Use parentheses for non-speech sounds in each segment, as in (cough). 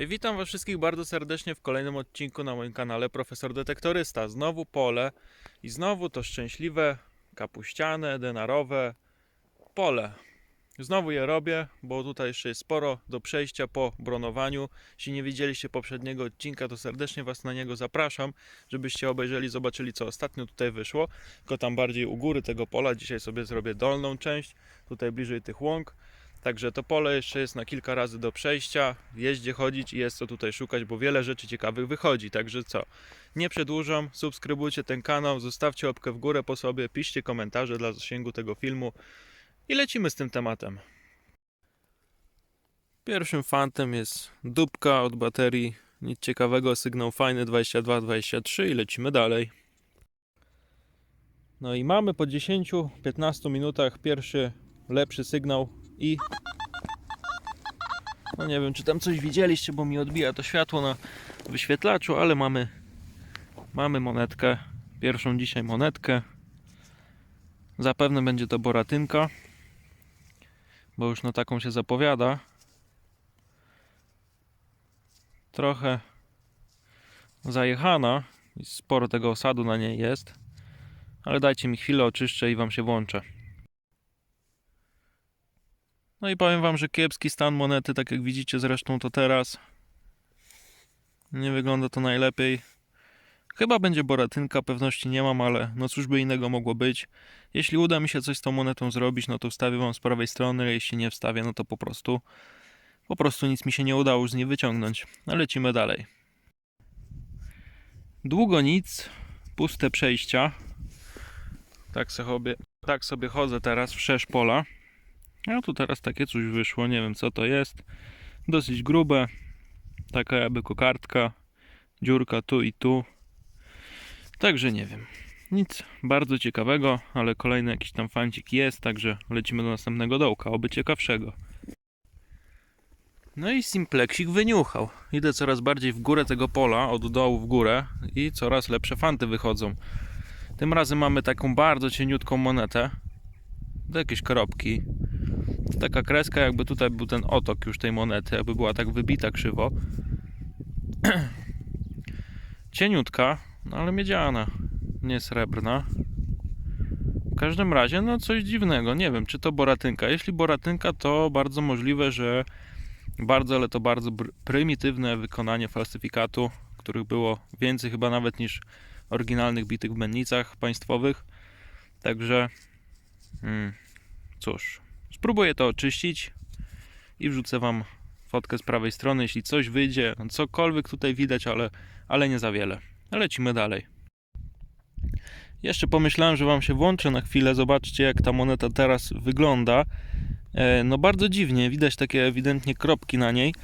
i witam Was wszystkich bardzo serdecznie w kolejnym odcinku na moim kanale Profesor Detektorysta. Znowu pole i znowu to szczęśliwe, kapuściane, denarowe pole. Znowu je robię, bo tutaj jeszcze jest sporo do przejścia po bronowaniu. Jeśli nie widzieliście poprzedniego odcinka, to serdecznie Was na niego zapraszam, żebyście obejrzeli, zobaczyli co ostatnio tutaj wyszło. Tylko tam bardziej u góry tego pola. Dzisiaj sobie zrobię dolną część, tutaj bliżej tych łąk. Także to pole jeszcze jest na kilka razy do przejścia. Jest gdzie chodzić i jest co tutaj szukać, bo wiele rzeczy ciekawych wychodzi. Także co? Nie przedłużam, subskrybujcie ten kanał, zostawcie łapkę w górę po sobie, piszcie komentarze dla zasięgu tego filmu i lecimy z tym tematem. Pierwszym fantem jest dupka od baterii. Nic ciekawego, sygnał fajny 22-23 i lecimy dalej. No i mamy po 10-15 minutach pierwszy lepszy sygnał i no nie wiem czy tam coś widzieliście, bo mi odbija to światło na wyświetlaczu, ale mamy mamy monetkę, pierwszą dzisiaj monetkę. Zapewne będzie to boratynka, bo już na taką się zapowiada. Trochę zajechana sporo tego osadu na niej jest, ale dajcie mi chwilę, oczyszczę i wam się włączę. No i powiem wam, że kiepski stan monety, tak jak widzicie zresztą to teraz. Nie wygląda to najlepiej. Chyba będzie boratynka, pewności nie mam, ale no cóż by innego mogło być. Jeśli uda mi się coś z tą monetą zrobić, no to wstawię wam z prawej strony, jeśli nie wstawię, no to po prostu po prostu nic mi się nie udało już z niej wyciągnąć. No lecimy dalej. Długo nic, puste przejścia. Tak sobie, tak sobie chodzę teraz w pola. A tu teraz takie coś wyszło, nie wiem co to jest. Dosyć grube. Taka jakby kokardka. Dziurka tu i tu. Także nie wiem. Nic bardzo ciekawego, ale kolejny jakiś tam fancik jest, także lecimy do następnego dołka, oby ciekawszego. No i Simplexik wyniuchał. Idę coraz bardziej w górę tego pola, od dołu w górę i coraz lepsze fanty wychodzą. Tym razem mamy taką bardzo cieniutką monetę. Do jakieś kropki. Taka kreska, jakby tutaj był ten otok już tej monety, jakby była tak wybita krzywo. (clears throat) Cieniutka, no ale miedziana, nie srebrna. W każdym razie, no coś dziwnego. Nie wiem, czy to boratynka. Jeśli boratynka, to bardzo możliwe, że bardzo, ale to bardzo prymitywne wykonanie falsyfikatu, których było więcej chyba nawet niż oryginalnych bitych w mennicach państwowych. Także, mm, cóż, Spróbuję to oczyścić i wrzucę Wam fotkę z prawej strony, jeśli coś wyjdzie, no cokolwiek tutaj widać, ale, ale nie za wiele. Lecimy dalej. Jeszcze pomyślałem, że Wam się włączę na chwilę, zobaczcie jak ta moneta teraz wygląda. E, No bardzo dziwnie, widać takie ewidentnie kropki na niej.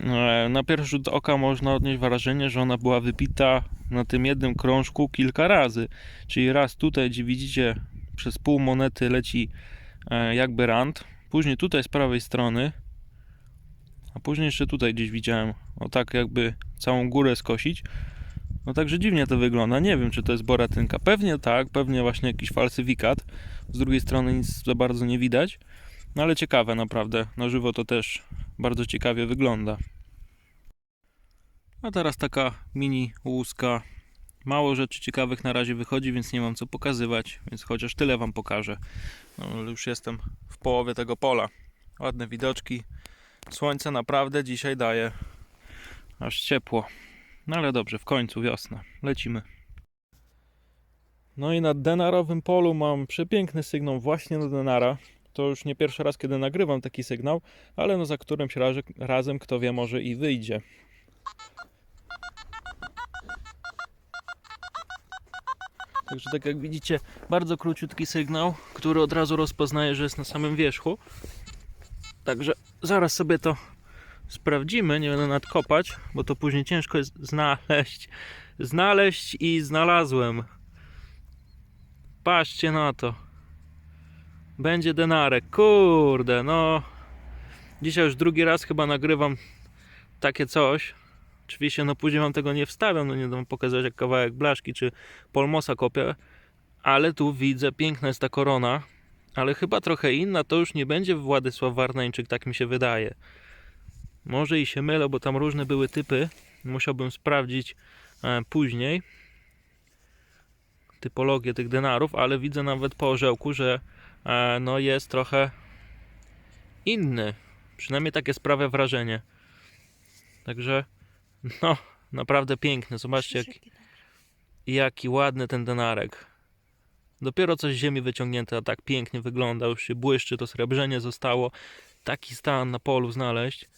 E, Na pierwszy rzut oka można odnieść wrażenie, że ona była wypita na tym jednym krążku kilka razy. Czyli raz tutaj, gdzie widzicie przez pół monety leci jakby rand. Później tutaj z prawej strony. A później jeszcze tutaj gdzieś widziałem. O tak jakby całą górę skosić. No także dziwnie to wygląda. Nie wiem, czy to jest boratynka. Pewnie tak, pewnie właśnie jakiś falsyfikat. Z drugiej strony nic za bardzo nie widać. No ale ciekawe naprawdę. Na żywo to też bardzo ciekawie wygląda. A teraz taka mini łuska. Mało rzeczy ciekawych na razie wychodzi, więc nie mam co pokazywać, więc chociaż tyle wam pokażę. No, już jestem w połowie tego pola. Ładne widoczki. Słońce naprawdę dzisiaj daje aż ciepło. No ale dobrze, w końcu wiosna. Lecimy. No i na denarowym polu mam przepiękny sygnał właśnie na denara. To już nie pierwszy raz, kiedy nagrywam taki sygnał, ale no za którymś razie, razem, kto wie, może i wyjdzie. Także tak jak widzicie, bardzo króciutki sygnał, który od razu rozpoznaje, że jest na samym wierzchu. Także zaraz sobie to sprawdzimy, nie będę nadkopać, bo to później ciężko jest znaleźć. Znaleźć i znalazłem. Patrzcie na to. Będzie denarek. Kurde, no. Dzisiaj już drugi raz chyba nagrywam takie coś. Oczywiście, no później wam tego nie wstawiam, no nie dam pokazać jak kawałek blaszki czy polmosa kopię, ale tu widzę, piękna jest ta korona, ale chyba trochę inna, to już nie będzie Władysław Warneńczyk, tak mi się wydaje. Może i się mylę, bo tam różne były typy. Musiałbym sprawdzić e, później typologię tych denarów, ale widzę nawet po orzełku, że e, no jest trochę inny. Przynajmniej takie sprawia wrażenie. Także no, naprawdę piękny. Zobaczcie, jak, jaki ładny ten denarek. Dopiero coś z ziemi wyciągnięte, a tak pięknie wygląda. Już się błyszczy, to srebrzenie zostało. Taki stan na polu znaleźć.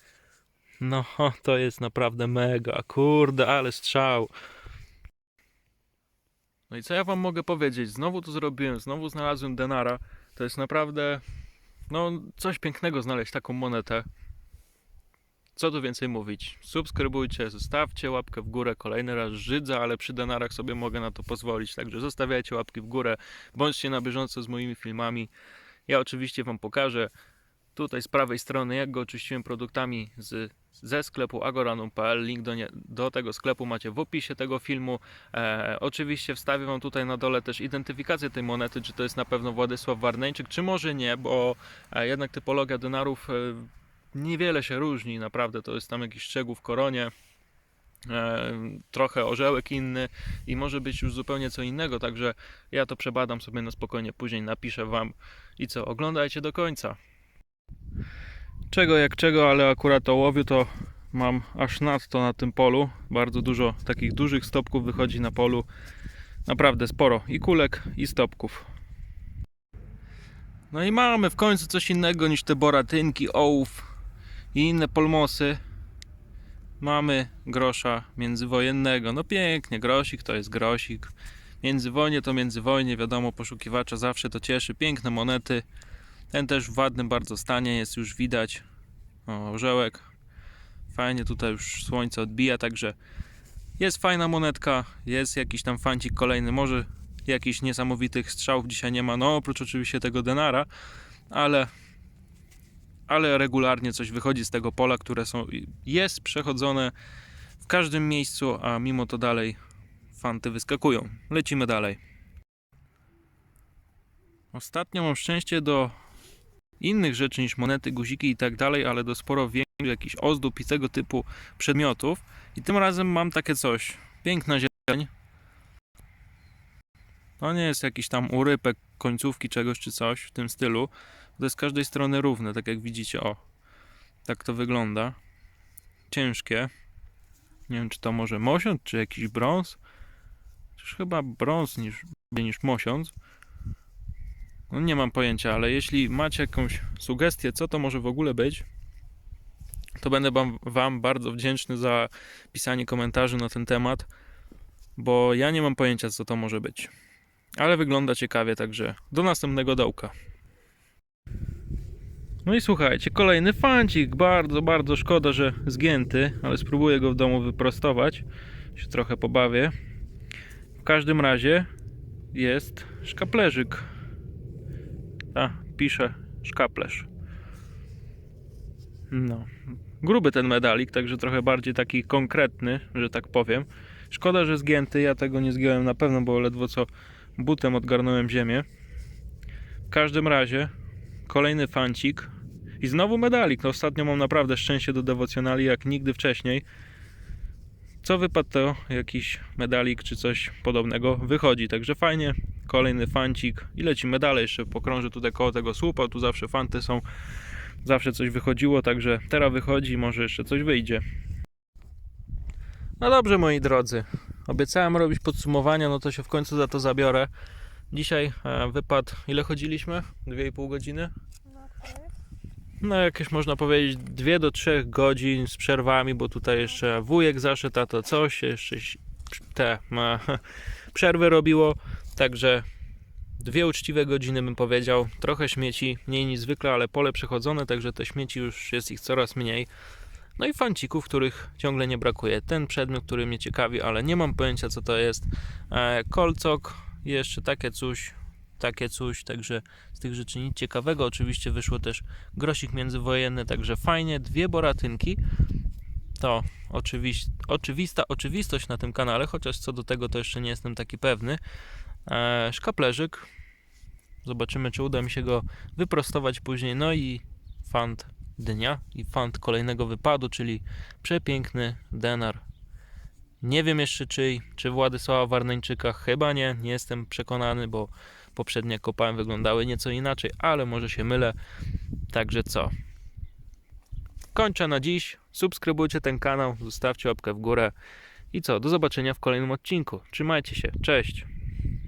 No, (laughs) to jest naprawdę mega. Kurde, ale strzał. No i co ja wam mogę powiedzieć? Znowu to zrobiłem, znowu znalazłem denara. To jest naprawdę, no, coś pięknego znaleźć taką monetę. Co tu więcej mówić? Subskrybujcie, zostawcie łapkę w górę. Kolejny raz żydzę, ale przy denarach sobie mogę na to pozwolić. Także zostawiajcie łapki w górę. Bądźcie na bieżąco z moimi filmami. Ja oczywiście Wam pokażę tutaj z prawej strony, jak go oczyściłem produktami z, ze sklepu agoranum.pl. Link do, nie, do tego sklepu macie w opisie tego filmu. E, oczywiście wstawię Wam tutaj na dole też identyfikację tej monety, czy to jest na pewno Władysław Warneńczyk, czy może nie, bo e, jednak typologia denarów e, niewiele się różni, naprawdę to jest tam jakiś szczegół w koronie, e, trochę orzełek inny i może być już zupełnie co innego, także ja to przebadam sobie na spokojnie, później napiszę Wam i co, oglądajcie do końca. Czego jak czego, ale akurat ołowiu to mam aż nadto na tym polu, bardzo dużo takich dużych stopków wychodzi na polu, naprawdę sporo i kulek i stopków. No i mamy w końcu coś innego niż te boratynki, ołów i inne polmosy. Mamy grosza międzywojennego. No pięknie, grosik to jest grosik. Międzywojnie to międzywojnie, wiadomo, poszukiwacza zawsze to cieszy. Piękne monety. Ten też w ładnym bardzo stanie, jest już widać. O, orzełek. Fajnie tutaj już słońce odbija, także jest fajna monetka, jest jakiś tam fancik kolejny, może jakichś niesamowitych strzałów dzisiaj nie ma, no oprócz oczywiście tego denara, ale ale regularnie coś wychodzi z tego pola, które są, jest przechodzone w każdym miejscu, a mimo to dalej fanty wyskakują. Lecimy dalej. Ostatnio mam szczęście do innych rzeczy niż monety, guziki i tak dalej, ale do sporo większych jakichś ozdób i tego typu przedmiotów. I tym razem mam takie coś. Piękna zieleń. To nie jest jakiś tam urypek końcówki czegoś czy coś w tym stylu. To jest z każdej strony równe, tak jak widzicie. O, tak to wygląda. Ciężkie. Nie wiem, czy to może mosiąc, czy jakiś brąz. Czyż chyba brąz niż, niż mosiąc. No nie mam pojęcia, ale jeśli macie jakąś sugestię, co to może w ogóle być, to będę wam, wam bardzo wdzięczny za pisanie komentarzy na ten temat, bo ja nie mam pojęcia, co to może być. Ale wygląda ciekawie, także do następnego dołka. No i słuchajcie, kolejny fancik. Bardzo, bardzo szkoda, że zgięty, ale spróbuję go w domu wyprostować. Się trochę pobawię. W każdym razie jest szkaplerzyk. A, pisze szkaplerz. No. Gruby ten medalik, także trochę bardziej taki konkretny, że tak powiem. Szkoda, że zgięty. Ja tego nie zgiąłem na pewno, bo ledwo co butem odgarnąłem ziemię. W każdym razie kolejny fancik i znowu medalik. No ostatnio mam naprawdę szczęście do dewocjonali jak nigdy wcześniej. Co wypadł to jakiś medalik czy coś podobnego wychodzi. Także fajnie. Kolejny fancik i lecimy dalej. Jeszcze pokrążę tutaj koło tego słupa. Tu zawsze fanty są. Zawsze coś wychodziło, także teraz wychodzi może jeszcze coś wyjdzie. No dobrze moi drodzy. Obiecałem robić podsumowania, no to się w końcu za to zabiorę. Dzisiaj e, wypadł, ile chodziliśmy? 2,5 godziny? No jakieś można powiedzieć 2 do 3 godzin z przerwami, bo tutaj jeszcze wujek zaszedł, a to coś, jeszcze te (laughs) przerwy robiło, także dwie uczciwe godziny bym powiedział, trochę śmieci, mniej niż zwykle, ale pole przechodzone, także te śmieci już jest ich coraz mniej. No i fancików, których ciągle nie brakuje. Ten przedmiot, który mnie ciekawi, ale nie mam pojęcia co to jest. E, kolcok, jeszcze takie coś, takie coś, także z tych rzeczy nic ciekawego. Oczywiście wyszło też grosik międzywojenny, także fajnie. Dwie boratynki. To oczywi- oczywista oczywistość na tym kanale, chociaż co do tego to jeszcze nie jestem taki pewny. E, szkaplerzyk. Zobaczymy, czy uda mi się go wyprostować później. No i fant dnia i fant kolejnego wypadu, czyli przepiękny denar. Nie wiem jeszcze czyj, czy Władysława Warneńczyka, chyba nie, nie jestem przekonany, bo poprzednie kopałem wyglądały nieco inaczej, ale może się mylę. Także co? Kończę na dziś. Subskrybujcie ten kanał, zostawcie łapkę w górę. I co? Do zobaczenia w kolejnym odcinku. Trzymajcie się. Cześć.